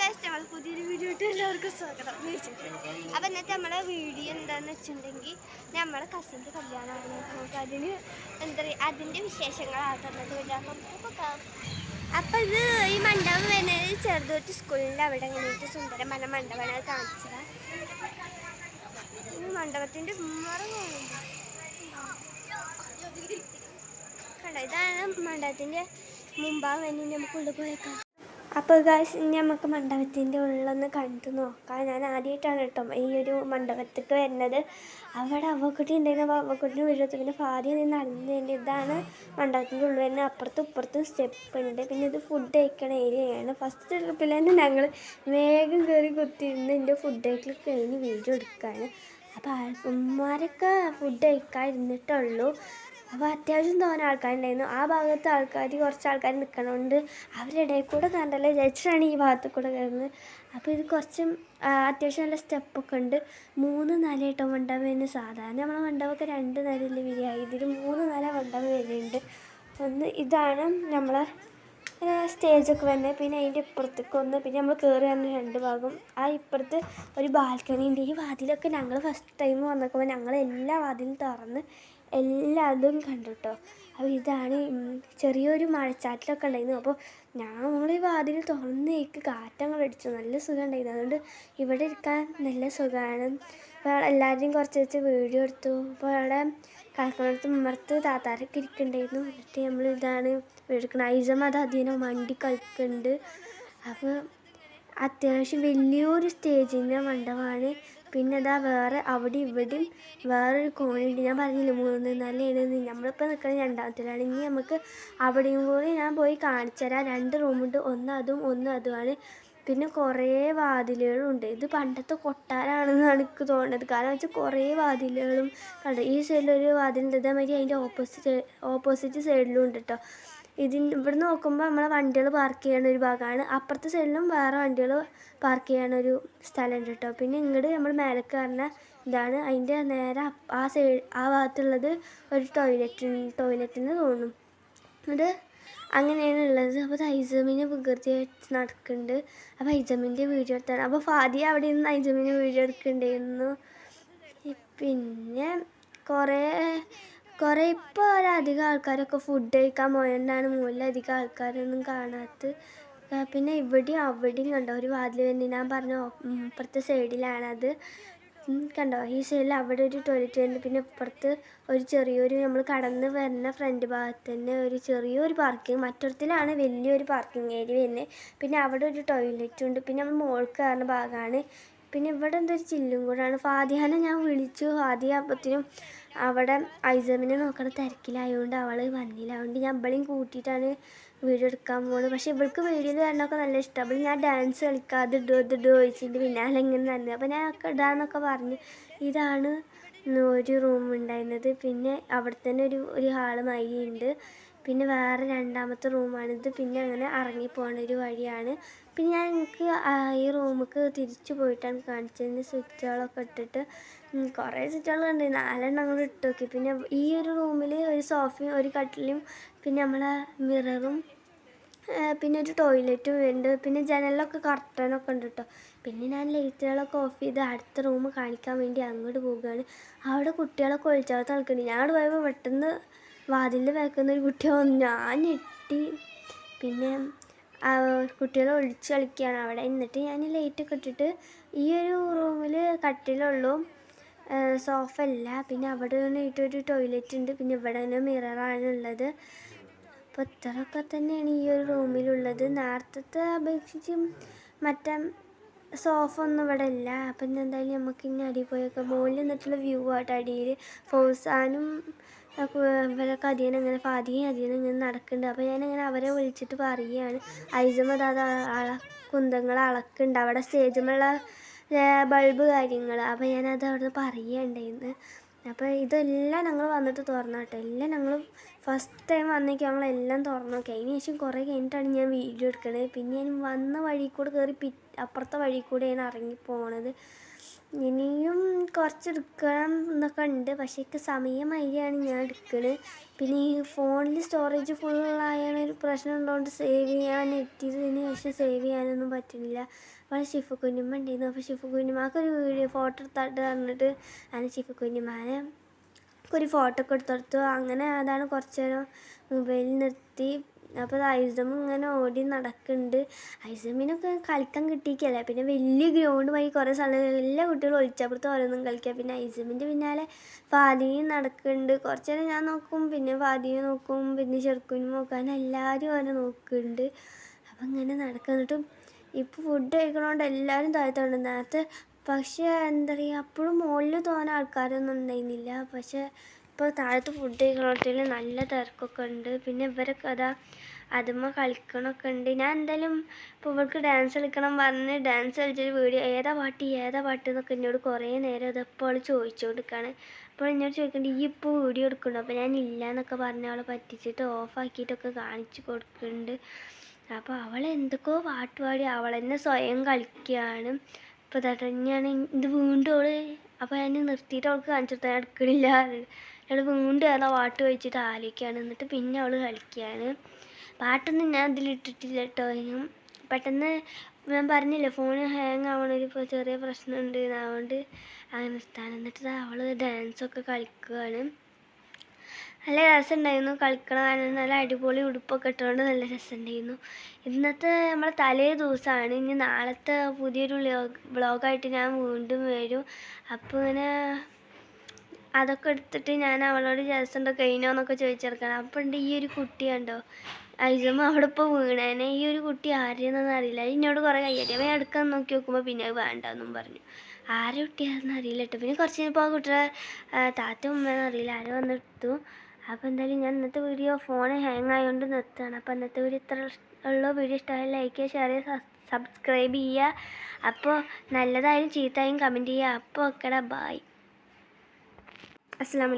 നമ്മൾ പുതിയൊരു വീഡിയോ ഇട്ട് എല്ലാവർക്കും സ്വാഗതം. അപ്പം ഇന്നത്തെ നമ്മുടെ വീഡിയോ എന്താന്ന് വെച്ചിട്ടുണ്ടെങ്കിൽ നമ്മളെ കസിന്റെ കല്യാണമാണ്. നമുക്ക് അതിന് എന്താ പറയുക അതിന്റെ വിശേഷങ്ങളാക്കുന്നത് അപ്പം ഇത് ഈ മണ്ഡപം വരുന്നത് ചെറുതോട്ട് സ്കൂളിന്റെ അവിടെ അങ്ങനെയായിട്ട് മന മണ്ഡപമാണ് അത് കാണിച്ചത്. ഈ മണ്ഡപത്തിന്റെ കണ്ടോ ഇതാണ് മണ്ഡപത്തിന്റെ മുമ്പാകെ വേണ്ടി നമുക്ക് ഉള്ളിൽ പോയേക്കാം. അപ്പോൾ ഗായ്സ് ഇനി നമുക്ക് മണ്ഡപത്തിന്റെ ഉള്ളൊന്ന് കണ്ടു നോക്കാം. ഞാൻ ആദ്യമായിട്ടാണ് കേട്ടോ ഈ ഒരു മണ്ഡപത്തേക്ക് വരുന്നത്. അവിടെ അവക്കുട്ടി ഉണ്ടായിരുന്നപ്പോൾ അവക്കുട്ടിന്റെ വീഴത്ത് പിന്നെ ഫാദ്യം നിന്ന് നടന്നതിന്റെ ഇതാണ് മണ്ഡപത്തിന്റെ ഉള്ളിൽ തന്നെ അപ്പുറത്തും ഇപ്പുറത്തും സ്റ്റെപ്പ് ഉണ്ട്. പിന്നെ ഇത് ഫുഡ് കഴിക്കണ ഏരിയയാണ് ഫസ്റ്റ് ട്രിപ്പിൽ തന്നെ ഞങ്ങൾ വേഗം കയറി കുത്തിയിരുന്ന് എന്റെ ഫുഡ് കഴിക്കൽ കഴിഞ്ഞ് വീഡിയോ എടുക്കുകയാണ്. അപ്പോൾ ആൾക്കുമാരൊക്കെ ഫുഡ് കഴിക്കാൻ ഇരുന്നിട്ടുള്ളൂ അപ്പോൾ അത്യാവശ്യം തോന്നെ ആൾക്കാരുണ്ടായിരുന്നു. ആ ഭാഗത്ത് ആൾക്കാർ കുറച്ച് ആൾക്കാർ നിൽക്കണോണ്ട് അവരുടെ കൂടെ കണ്ടല്ലോ ജയിച്ചിട്ടാണ് ഈ ഭാഗത്ത് കൂടെ കയറുന്നത്. അപ്പോൾ ഇത് കുറച്ചും അത്യാവശ്യം നല്ല സ്റ്റെപ്പൊക്കെ ഉണ്ട്. മൂന്ന് നിലയിട്ടോ മണ്ഡപം വരുന്നത് സാധാരണ നമ്മളെ മണ്ഡപമൊക്കെ രണ്ട് നിലയിൽ വരിക. ഇതിൽ മൂന്ന് നില മണ്ഡപം വരുന്നുണ്ട്. ഒന്ന് ഇതാണ് നമ്മളെ സ്റ്റേജൊക്കെ വന്ന് പിന്നെ അതിന്റെ ഇപ്പുറത്തേക്ക് ഒന്ന് പിന്നെ നമ്മൾ കയറി വന്ന രണ്ട് ഭാഗം. ആ ഇപ്പുറത്ത് ഒരു ബാൽക്കണി ഉണ്ട്. ഈ വാതിലൊക്കെ ഞങ്ങൾ ഫസ്റ്റ് ടൈം വന്നപ്പോൾ ഞങ്ങൾ എല്ലാ വാതിലും തുറന്ന് എല്ലാതും കണ്ടു കേട്ടോ അപ്പോൾ ഇതാണ് ചെറിയൊരു മഴച്ചാറ്റിലൊക്കെ ഉണ്ടായിരുന്നു. അപ്പോൾ ഞാൻ നമ്മൾ ഈ വാതിൽ തുറന്നേക്ക് കാറ്റങ്ങൾ അടിച്ചു നല്ല സുഖം ഉണ്ടായിരുന്നു. അതുകൊണ്ട് ഇവിടെ ഇരിക്കാൻ നല്ല സുഖമാണ്. അപ്പോൾ എല്ലാവരെയും കുറച്ച് വെച്ച് വീഡിയോ എടുത്തു. അപ്പോൾ അവിടെ കളക്കണത്ത് മറത്ത് താത്താരൊക്കെ ഇരിക്കുന്നുണ്ടായിരുന്നു. എന്നിട്ട് നമ്മൾ ഇതാണ് എടുക്കണം അത് അധീനം വണ്ടി കളിക്കുന്നുണ്ട് അപ്പോൾ അത്യാവശ്യം വലിയൊരു സ്റ്റേജിന്റെ മണ്ഡപമാണ്. പിന്നെ അതാ വേറെ അവിടെ ഇവിടെയും വേറൊരു കോണിയുണ്ട് ഞാൻ പറഞ്ഞില്ല മൂന്ന് നിലയാണ് നമ്മളിപ്പോൾ നിൽക്കുന്നത് രണ്ടാമത്തിലാണ്. ഇനി നമുക്ക് അവിടെയും കൂടി ഞാൻ പോയി കാണിച്ചു തരാം. രണ്ട് റൂമുണ്ട് ഒന്ന് അതും ഒന്ന് അതുമാണ്. പിന്നെ കുറേ വാതിലുകളുണ്ട്. ഇത് പണ്ടത്തെ കൊട്ടാരാണെന്നാണ് എനിക്ക് തോന്നുന്നത്. കാരണം വെച്ചാൽ കുറേ വാതിലുകളും കണ്ടു? ഈ സൈഡിലൊരു വാതിലുണ്ട്. ഇതേമാതിരി അതിന്റെ ഓപ്പോസിറ്റ് ഓപ്പോസിറ്റ് സൈഡിലും ഉണ്ട് കേട്ടോ ഇതിന് ഇവിടെ നോക്കുമ്പോൾ നമ്മളെ വണ്ടികൾ പാർക്ക് ചെയ്യണ ഒരു ഭാഗമാണ് അപ്പുറത്തെ സൈഡിലും വേറെ വണ്ടികൾ പാർക്ക് ചെയ്യണ ഒരു സ്ഥലമുണ്ട് കേട്ടോ പിന്നെ ഇങ്ങോട്ട് നമ്മൾ മേലേക്ക് പറഞ്ഞ ഇതാണ്. അതിന്റെ നേരെ ആ സൈഡ് ആ ഭാഗത്തുള്ളത് ഒരു ടോയ്ലറ്റ് ടോയ്ലറ്റിന് തോന്നും. എന്നിട്ട് അങ്ങനെയാണ് ഉള്ളത്. അപ്പോൾ ഐസമിനെ വികൃതി നടക്കുന്നുണ്ട് അപ്പോൾ ഐസമിന്റെ വീഡിയോ എടുത്താണ്. അപ്പോൾ ഫാദി അവിടെ നിന്ന് ഐസമിനെ വീഡിയോ എടുക്കുന്നുണ്ടായിരുന്നു പിന്നെ കുറേ കുറേ ഇപ്പോൾ അധികം ആൾക്കാരൊക്കെ ഫുഡ് കഴിക്കാൻ പോയതുകൊണ്ടാണ് മുകളിലധികം ആൾക്കാരൊന്നും കാണാത്ത ആ, പിന്നെ ഇവിടെയും അവിടെയും കണ്ടോ? ഒരു വാതിൽ തന്നെ ഞാൻ പറഞ്ഞ ഇപ്പുറത്തെ സൈഡിലാണത്. കണ്ടോ? ഈ സൈഡിൽ അവിടെ ഒരു ടോയ്ലറ്റ് ഉണ്ട്. പിന്നെ ഇപ്പുറത്ത് ഒരു ചെറിയൊരു നമ്മൾ കടന്ന് വരുന്ന ഫ്രണ്ട് ഭാഗത്ത് തന്നെ ഒരു ചെറിയൊരു പാർക്കിംഗ് മറ്റൊരുത്തിലാണ് വലിയൊരു പാർക്കിംഗ് ഏരിയ വരുന്നത് പിന്നെ അവിടെ ഒരു ടോയ്ലറ്റും ഉണ്ട്. പിന്നെ നമ്മൾ മുകൾക്ക് കയറുന്ന ഭാഗമാണ് പിന്നെ ഇവിടെ എന്തൊരു ചില്ലും കൂടാണ്. ഫാദിഹാനെ ഞാൻ വിളിച്ചു. ഫാദിയ അപ്പത്തിനും അവിടെ ഐസമിനെ നോക്കണ തിരക്കിലായതുകൊണ്ട് അവൾ വന്നില്ല. അതുകൊണ്ട് ഞാൻ ഇവളെയും കൂട്ടിയിട്ടാണ് വീഡിയോ എടുക്കാൻ പോകുന്നത് പക്ഷെ ഇവൾക്ക് വീഡിയോയിൽ വരണമൊക്കെ നല്ല ഇഷ്ടം. അപ്പോൾ ഞാൻ ഡാൻസ് കളിക്കാതെ ഇടോ ഇത് ഇടോ ചോദിച്ചിട്ട് പിന്നാലെ ഇങ്ങനെ തന്നെ അപ്പോൾ ഞാൻ ഒക്കെ ഇടാന്നൊക്കെ പറഞ്ഞ് ഇതാണ് ഒരു റൂം ഉണ്ടായിരുന്നത്. പിന്നെ അവിടെ തന്നെ ഒരു ഒരു ഹാൾ മൈ ഉണ്ട് പിന്നെ വേറെ രണ്ടാമത്തെ റൂമാണിത്. പിന്നെ അങ്ങനെ ഇറങ്ങി പോണ ഒരു വഴിയാണ്. പിന്നെ ഞാൻ എനിക്ക് ഈ റൂമിലേക്ക് തിരിച്ചു പോയിട്ടാണ് കാണിച്ചതിന് സ്വിച്ചുകളൊക്കെ ഇട്ടിട്ട് കുറേ സ്വിച്ചുകൾ ഉണ്ട് നാലെണ്ണം അങ്ങോട്ട് ഇട്ട് നോക്കി. പിന്നെ ഈ ഒരു റൂമിൽ ഒരു സോഫയും ഒരു കട്ടിലും പിന്നെ നമ്മളെ മിററും പിന്നെ ഒരു ടോയ്ലറ്റും ഉണ്ട്. പിന്നെ ജനലൊക്കെ കർട്ടനൊക്കെ ഉണ്ട് കേട്ടോ പിന്നെ ഞാൻ ലൈറ്റുകളൊക്കെ ഓഫ് ചെയ്ത് അടുത്ത റൂം കാണിക്കാൻ വേണ്ടി അങ്ങോട്ട് പോവുകയാണ്. അവിടെ കുട്ടികളൊക്കെ ഒളിച്ചോർത്ത് നിൽക്കുന്നുണ്ട് ഞാൻ അവിടെ പോയപ്പോൾ പെട്ടെന്ന് വാതിലിൽ വെക്കുന്ന ഒരു കുട്ടി വന്നു. ഞാൻ ഞെട്ടി. പിന്നെ ആ കുട്ടികൾ ഒളിച്ച് കളിക്കുകയാണ് അവിടെ. എന്നിട്ട് ഞാൻ ലൈറ്റൊക്കെ ഇട്ടിട്ട് ഈ ഒരു റൂമിൽ കട്ടിലുള്ളൂ സോഫ അല്ല. പിന്നെ അവിടെ ഒരു ടോയ്ലറ്റ് ഉണ്ട്. പിന്നെ ഇവിടെ തന്നെ മിററാണ് ഉള്ളത്. അപ്പോൾ ഇത്രയൊക്കെ തന്നെയാണ് ഈ ഒരു റൂമിലുള്ളത് നേരത്തെ അപേക്ഷിച്ച് മറ്റേ സോഫ ഒന്നും ഇവിടെ ഇല്ല. അപ്പം എന്തായാലും നമുക്ക് ഇനി അടിയിൽ പോയൊക്കെ മുകളിൽ നിന്നിട്ടുള്ള വ്യൂ ആയിട്ട് അടിയിൽ ഫൗസാനും ഇവരൊക്കെ അധികം ഇങ്ങനെ ഫാദിയും അധികം ഇങ്ങനെ നടക്കുന്നുണ്ട്. അപ്പോൾ ഞാനിങ്ങനെ അവരെ വിളിച്ചിട്ട് പറയുകയാണ്. ഐസമ അതാ അള കുന്തങ്ങൾ അളക്കുന്നുണ്ട്. അവിടെ സ്റ്റേജുമുള്ള ബൾബ് കാര്യങ്ങൾ. അപ്പോൾ ഞാനത് അവിടെ നിന്ന് പറയുകയുണ്ടായിരുന്നു അപ്പോൾ ഇതെല്ലാം ഞങ്ങൾ വന്നിട്ട് തുറന്നു കേട്ടോ. എല്ലാം ഞങ്ങൾ ഫസ്റ്റ് ടൈം വന്നേക്കും ഞങ്ങളെല്ലാം തുറന്നു നോക്കി. അതിന് ശേഷം കുറേ കഴിഞ്ഞിട്ടാണ് ഞാൻ വീഡിയോ എടുക്കുന്നത് പിന്നെ ഞാൻ വന്ന വഴി കൂടെ കയറി പി അപ്പുറത്തെ വഴി കൂടെയാണ് ഇറങ്ങി പോണത്. ഇനിയും കുറച്ച് എടുക്കണം എന്നൊക്കെ ഉണ്ട്. പക്ഷേ എനിക്ക് സമയമായിരിയാണ് ഞാൻ എടുക്കുന്നത് പിന്നെ ഈ ഫോണിൽ സ്റ്റോറേജ് ഫുള്ളായാണ് ഒരു പ്രശ്നം ഉള്ളതുകൊണ്ട് സേവ് ചെയ്യാൻ എത്തിയതിന് ശേഷം സേവ് ചെയ്യാനൊന്നും പറ്റുന്നില്ല. അപ്പോൾ ഷിഫ് കുഞ്ഞുമ്മ ഉണ്ടായിരുന്നു. അപ്പോൾ ഷിഫ് കുഞ്ഞുമാക്കൊരു വീഡിയോ ഫോട്ടോ എടുത്തിട്ട് പറഞ്ഞിട്ട് ഞാൻ ഷിഫ് കുഞ്ഞുമാനെ ഒരു ഫോട്ടോ ഒക്കെ എടുത്തെടുത്തു. അങ്ങനെ അതാണ് കുറച്ച് നേരം മൊബൈലിൽ നിർത്തി. അപ്പോൾ ഐസം ഇങ്ങനെ ഓടി നടക്കുന്നുണ്ട്. ഐസമിനൊക്കെ കളിക്കാൻ കിട്ടിയിക്കല്ല പിന്നെ വലിയ ഗ്രൗണ്ട് വഴി കുറേ സ്ഥലം എല്ലാ കുട്ടികളും ഒളിച്ചപ്പുറത്ത് ഓരോന്നും കളിക്കുക. പിന്നെ ഐസമിന്റെ പിന്നാലെ ഫാദിയും നടക്കുന്നുണ്ട്. കുറച്ച് നേരം ഞാൻ നോക്കും പിന്നെ ഫാദിയെ നോക്കും പിന്നെ ചെറുക്കുനും നോക്കാൻ എല്ലാവരും ഓരോ നോക്കുന്നുണ്ട്. അപ്പം ഇങ്ങനെ നടക്കുന്നിട്ടും ഇപ്പോൾ ഫുഡ് കഴിക്കണോണ്ട് എല്ലാവരും താഴ്ത്തോണ്ട് നേരത്തെ പക്ഷേ എന്താ പറയുക അപ്പോഴും മുകളിൽ തോന്നുന്ന ആൾക്കാരൊന്നും ഉണ്ടായിരുന്നില്ല. പക്ഷേ ഇപ്പോൾ താഴത്ത് ഫുഡ് കഴിക്കണോട്ടിൽ നല്ല തിരക്കൊക്കെ ഉണ്ട്. പിന്നെ ഇവരൊക്കെ അതാ അതുമ്മ കളിക്കണമൊക്കെ ഉണ്ട്. ഞാൻ എന്തായാലും ഇപ്പോൾ ഇവർക്ക് ഡാൻസ് കളിക്കണം പറഞ്ഞ് ഡാൻസ് കളിച്ചൊരു വീഡിയോ ഏതാ പാട്ട് ഏതാ പാട്ട് എന്നൊക്കെ എന്നോട് കുറേ നേരം അതെപ്പോൾ അവൾ ചോദിച്ചുകൊണ്ടിരിക്കുകയാണ് അപ്പോൾ എന്നോട് ചോദിക്കേണ്ടത് ഈ ഇപ്പോൾ വീഡിയോ എടുക്കുന്നുണ്ട് അപ്പോൾ ഞാൻ ഇല്ല എന്നൊക്കെ പറഞ്ഞ് അവളെ പറ്റിച്ചിട്ട് ഓഫാക്കിയിട്ടൊക്കെ കാണിച്ച് കൊടുക്കുന്നുണ്ട് അപ്പോൾ അവൾ എന്തൊക്കെയോ പാട്ട് പാടി അവൾ തന്നെ സ്വയം കളിക്കുകയാണ്. അപ്പോൾ തടഞ്ഞാണ് ഇത് വീണ്ടും അവൾ അപ്പോൾ ഞാൻ നിർത്തിയിട്ട് അവൾക്ക് കാണിച്ചു കൊടുത്താൽ എടുക്കണില്ല. അവൾ വീണ്ടും ഏതാ പാട്ട് വെച്ചിട്ട് ആലോചിക്കുകയാണ്. എന്നിട്ട് പിന്നെ അവൾ കളിക്കുകയാണ്. പാട്ടൊന്നും ഞാൻ ഇതിലിട്ടിട്ടില്ല കേട്ടോ. ഇനിയും പെട്ടെന്ന് ഞാൻ പറഞ്ഞില്ലേ ഫോൺ ഹാങ് ആവണൊരു ഇപ്പോൾ ചെറിയ പ്രശ്നമുണ്ട് അതുകൊണ്ട് അങ്ങനെ നിർത്താൻ. എന്നിട്ട് അവൾ ഡാൻസൊക്കെ കളിക്കുകയാണ് നല്ല രസമുണ്ടായിരുന്നു കളിക്കണ കാരണം നല്ല അടിപൊളി ഉടുപ്പൊക്കെ ഇട്ടുകൊണ്ട് നല്ല രസമുണ്ടായിരുന്നു. ഇന്നത്തെ നമ്മളെ തലേ ദിവസമാണ്. ഇനി നാളത്തെ പുതിയൊരു വ്ളോഗായിട്ട് ഞാൻ വീണ്ടും വരും. അപ്പോൾ ഇങ്ങനെ അതൊക്കെ എടുത്തിട്ട് ഞാൻ അവളോട് രസമുണ്ടോ കഴിഞ്ഞോ? എന്നൊക്കെ ചോദിച്ചെടുക്കണം. അപ്പോൾ ഉണ്ട് ഈ ഒരു കുട്ടി കണ്ടോ? ഐസമ്മ അവിടെ ഇപ്പോൾ വീണേനെ ഈ ഒരു കുട്ടി ആരെയെന്നൊന്നും അറിയില്ല. എന്നോട് കുറേ കയ്യടി. അവൻ എടുക്കാൻ നോക്കി നോക്കുമ്പോൾ പിന്നെ അത് വേണ്ടെന്നും പറഞ്ഞു. ആരെ കുട്ടിയാണെന്ന് അറിയില്ല കേട്ടോ പിന്നെ കുറച്ച് കഴിഞ്ഞപ്പോൾ ആ കുട്ടിയുടെ താത്ത ഉമ്മയെന്ന് അറിയില്ല. ആരും വന്നെടുത്തു അപ്പോൾ എന്തായാലും ഞാൻ ഇന്നത്തെ വീഡിയോ ഫോൺ ഹാങ് ആയതുകൊണ്ട് നിർത്തുകയാണ്. അപ്പോൾ ഇന്നത്തെ വീഡിയോ ഇത്ര ഉള്ള. വീഡിയോ ഇഷ്ടമായ ലൈക്ക് ചെയ്യുക ഷെയർ ചെയ്യുക സബ്സ്ക്രൈബ് ചെയ്യുക. അപ്പോൾ നല്ലതായാലും ചീത്തയായും കമന്റ് ചെയ്യുക. അപ്പോൾ ഒക്കെടാ ബായ് আসসালাম